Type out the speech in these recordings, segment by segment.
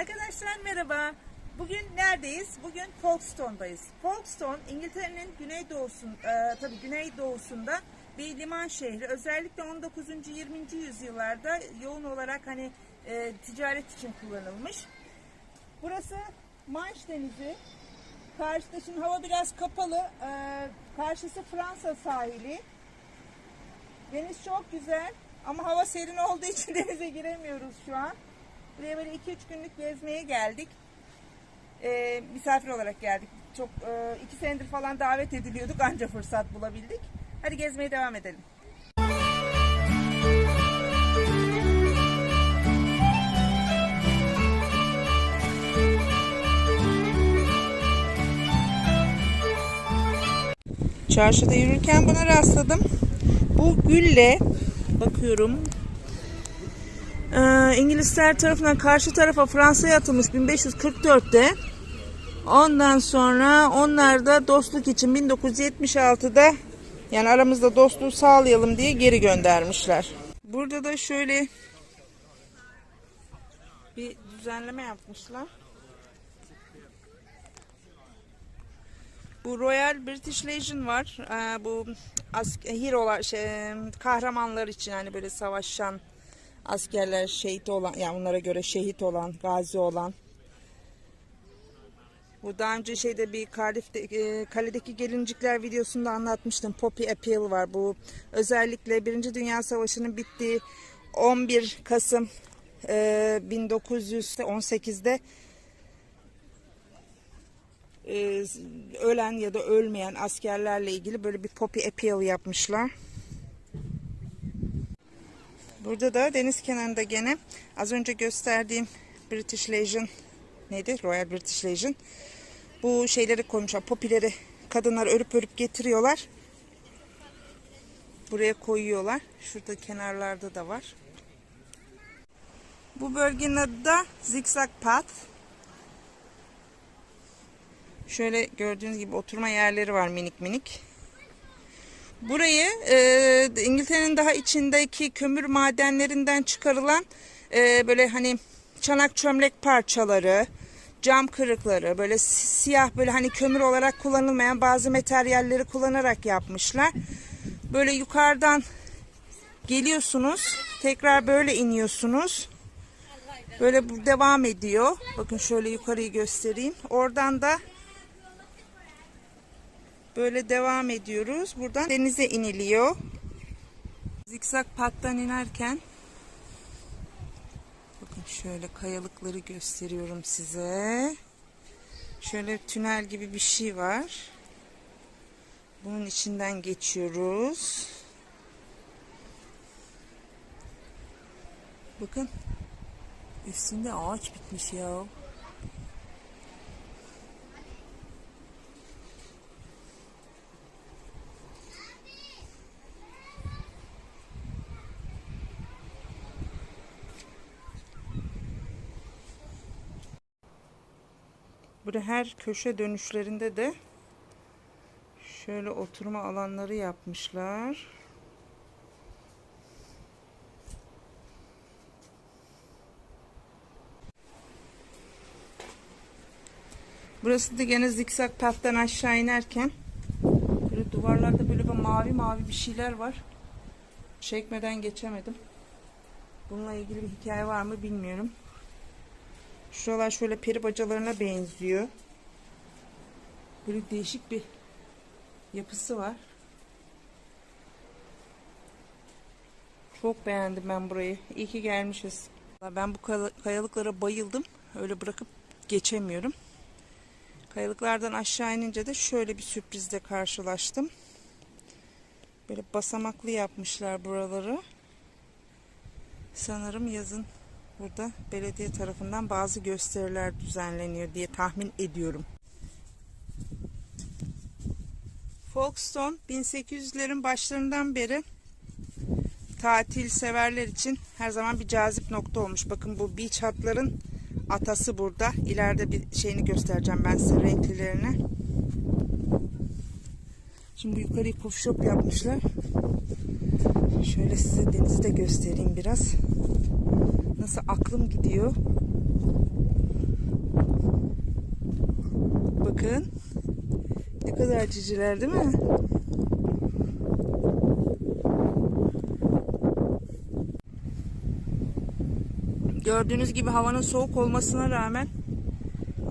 Arkadaşlar merhaba. Bugün neredeyiz? Bugün Folkestone'dayız. Folkestone İngiltere'nin güneydoğusunda, e, tabii güneydoğusunda bir liman şehri. Özellikle 19. 20. yüzyıllarda yoğun olarak hani e, ticaret için kullanılmış. Burası Manş Denizi. Karşıda şimdi hava biraz kapalı. E, karşısı Fransa sahili. Deniz çok güzel ama hava serin olduğu için denize giremiyoruz şu an. Buraya böyle 2-3 günlük gezmeye geldik. Ee, misafir olarak geldik. Çok e, iki senedir falan davet ediliyorduk anca fırsat bulabildik. Hadi gezmeye devam edelim. Çarşıda yürürken buna rastladım. Bu gülle bakıyorum ee, İngilizler tarafından karşı tarafa Fransa'ya atılmış 1544'te. Ondan sonra onlar da dostluk için 1976'da yani aramızda dostluğu sağlayalım diye geri göndermişler. Burada da şöyle bir düzenleme yapmışlar. Bu Royal British Legion var. Ee, bu ask- hero'lar, şey, kahramanlar için hani böyle savaşan askerler şehit olan yani onlara göre şehit olan, gazi olan. Bu daha önce şeyde bir Cardiff'te, e, kaledeki gelincikler videosunda anlatmıştım. Poppy Appeal var. Bu özellikle Birinci Dünya Savaşı'nın bittiği 11 Kasım e, 1918'de e, ölen ya da ölmeyen askerlerle ilgili böyle bir Poppy Appeal yapmışlar. Burada da deniz kenarında gene az önce gösterdiğim British Legion neydi? Royal British Legion. Bu şeyleri koymuşlar. Popileri kadınlar örüp örüp getiriyorlar. Buraya koyuyorlar. Şurada kenarlarda da var. Bu bölgenin adı da Zigzag Path. Şöyle gördüğünüz gibi oturma yerleri var minik minik. Burayı e, İngiltere'nin daha içindeki kömür madenlerinden çıkarılan e, böyle hani çanak çömlek parçaları, cam kırıkları, böyle si- siyah böyle hani kömür olarak kullanılmayan bazı materyalleri kullanarak yapmışlar. Böyle yukarıdan geliyorsunuz, tekrar böyle iniyorsunuz. Böyle devam ediyor. Bakın şöyle yukarıyı göstereyim. Oradan da Böyle devam ediyoruz. Buradan denize iniliyor. Zikzak pattan inerken bakın şöyle kayalıkları gösteriyorum size. Şöyle tünel gibi bir şey var. Bunun içinden geçiyoruz. Bakın üstünde ağaç bitmiş ya. Burada her köşe dönüşlerinde de şöyle oturma alanları yapmışlar. Burası da gene zikzak pattan aşağı inerken böyle duvarlarda böyle bir mavi mavi bir şeyler var. Çekmeden geçemedim. Bununla ilgili bir hikaye var mı bilmiyorum. Şuralar şöyle peri bacalarına benziyor. Böyle değişik bir yapısı var. Çok beğendim ben burayı. İyi ki gelmişiz. Ben bu kayalıklara bayıldım. Öyle bırakıp geçemiyorum. Kayalıklardan aşağı inince de şöyle bir sürprizle karşılaştım. Böyle basamaklı yapmışlar buraları. Sanırım yazın burada belediye tarafından bazı gösteriler düzenleniyor diye tahmin ediyorum. Folkestone 1800'lerin başlarından beri tatil severler için her zaman bir cazip nokta olmuş. Bakın bu beach hatların atası burada. İleride bir şeyini göstereceğim ben size renklilerini. Şimdi yukarıyı coffee shop yapmışlar. Şöyle size denizi de göstereyim biraz. Nasıl aklım gidiyor. bakın. Ne kadar ciciler değil mi? Gördüğünüz gibi havanın soğuk olmasına rağmen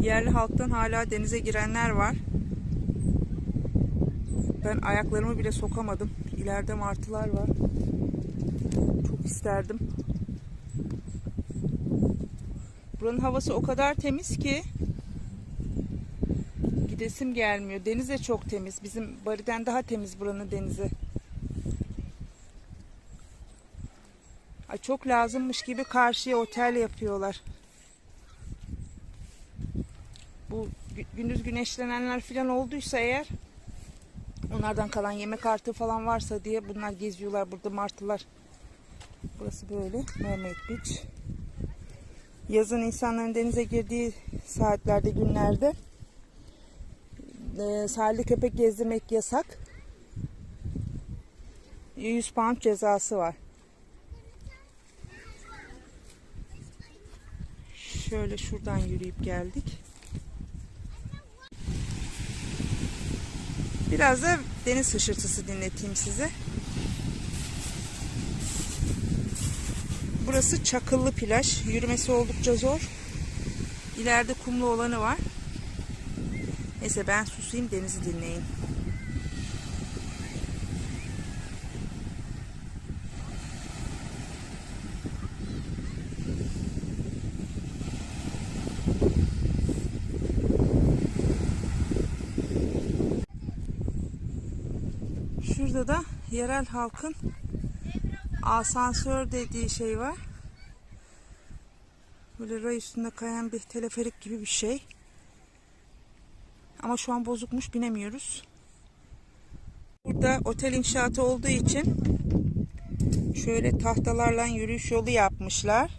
yerli halktan hala denize girenler var. Ben ayaklarımı bile sokamadım. İleride martılar var. Çok isterdim. Buranın havası o kadar temiz ki gidesim gelmiyor. Deniz de çok temiz. Bizim Bari'den daha temiz buranın denizi. Ay çok lazımmış gibi karşıya otel yapıyorlar. Bu gü- gündüz güneşlenenler falan olduysa eğer onlardan kalan yemek artığı falan varsa diye bunlar geziyorlar burada martılar. Burası böyle Mermaid Beach. Yazın insanların denize girdiği saatlerde günlerde e, sahilde köpek gezdirmek yasak. 100 pound cezası var. Şöyle şuradan yürüyüp geldik. Biraz da deniz hışırtısı dinleteyim size. Burası çakıllı plaj. Yürümesi oldukça zor. İleride kumlu olanı var. Neyse ben susayım denizi dinleyin. Şurada da yerel halkın asansör dediği şey var. Böyle ray üstünde kayan bir teleferik gibi bir şey. Ama şu an bozukmuş binemiyoruz. Burada otel inşaatı olduğu için şöyle tahtalarla yürüyüş yolu yapmışlar.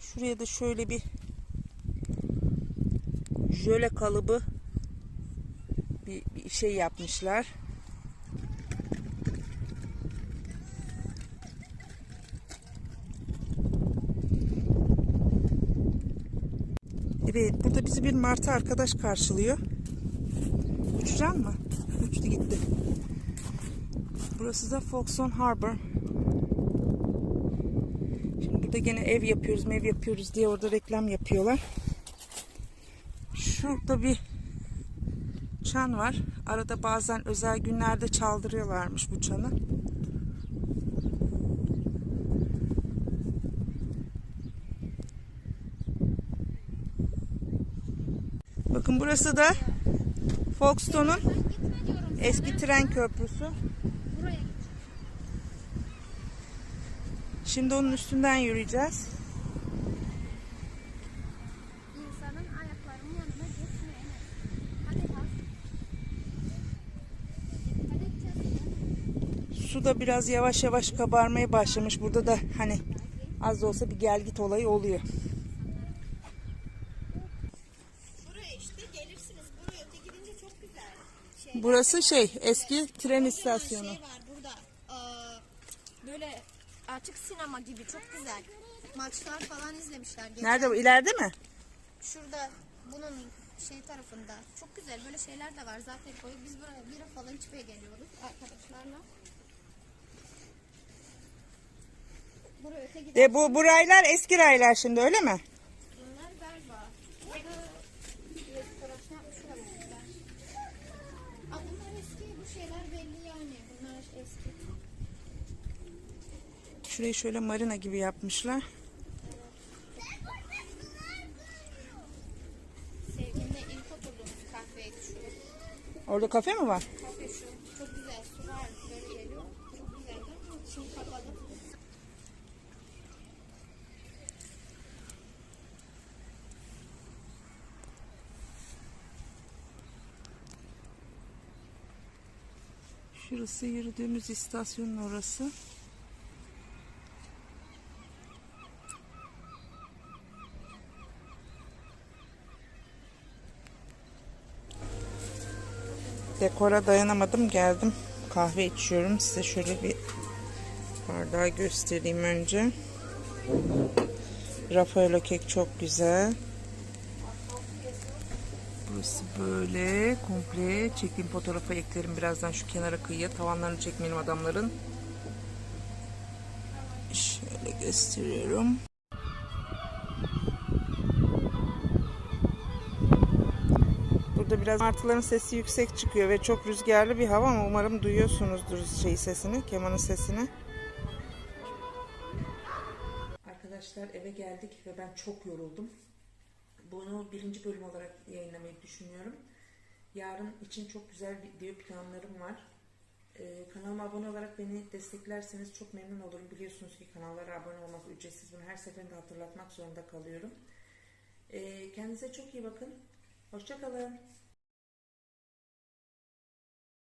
Şuraya da şöyle bir jöle kalıbı bir, bir şey yapmışlar. Evet, burada bizi bir martı arkadaş karşılıyor. Uçacak mı? Uçtu gitti. Burası da Folkestone Harbor. Şimdi burada gene ev yapıyoruz, ev yapıyoruz diye orada reklam yapıyorlar. Şurada bir çan var. Arada bazen özel günlerde çaldırıyorlarmış bu çanı. Bakın burası da Folkestone'un eski tren köprüsü. Şimdi onun üstünden yürüyeceğiz. Su da biraz yavaş yavaş kabarmaya başlamış. Burada da hani az da olsa bir gelgit olayı oluyor. Buraya işte gelirsiniz. Buraya öte gidince çok güzel. Şey, Burası şey eski tren istasyonu. Şey var burada. Aa, böyle açık sinema gibi çok güzel. Maçlar falan izlemişler. Geçen- Nerede bu? İleride mi? Şurada bunun şey tarafında. Çok güzel böyle şeyler de var zaten koyup biz buraya bira falan içmeye geliyoruz arkadaşlarla. Buraya öte. De bu bu raylar eski raylar şimdi öyle mi? Bunlar galiba. Burada restorasyon yapmış olabilirler. Aa, bunlar eski. Bu şeyler belli yani. Bunlar eski. Şurayı şöyle marina gibi yapmışlar. Sevgimle ilk oturduğumuz kahveydi şu. Orada kafe mi var? Kahve şu. Çok güzel. Su var. Böyle geliyor. Çok güzeldi ama şimdi kapalı. Şurası yürüdüğümüz istasyonun orası. Dekora dayanamadım geldim. Kahve içiyorum. Size şöyle bir bardağı göstereyim önce. Raffaello kek çok güzel. Burası böyle komple çektiğim fotoğrafı eklerim birazdan şu kenara kıyıya. Tavanlarını çekmeyelim adamların. Şöyle gösteriyorum. Burada biraz martıların sesi yüksek çıkıyor ve çok rüzgarlı bir hava ama umarım duyuyorsunuzdur şey sesini, kemanın sesini. Arkadaşlar eve geldik ve ben çok yoruldum. Bunu birinci bölüm olarak yayınlamayı düşünüyorum. Yarın için çok güzel video planlarım var. Ee, kanalıma abone olarak beni desteklerseniz çok memnun olurum. Biliyorsunuz ki kanallara abone olmak ücretsiz. Bunu her seferinde hatırlatmak zorunda kalıyorum. Ee, kendinize çok iyi bakın. Hoşçakalın.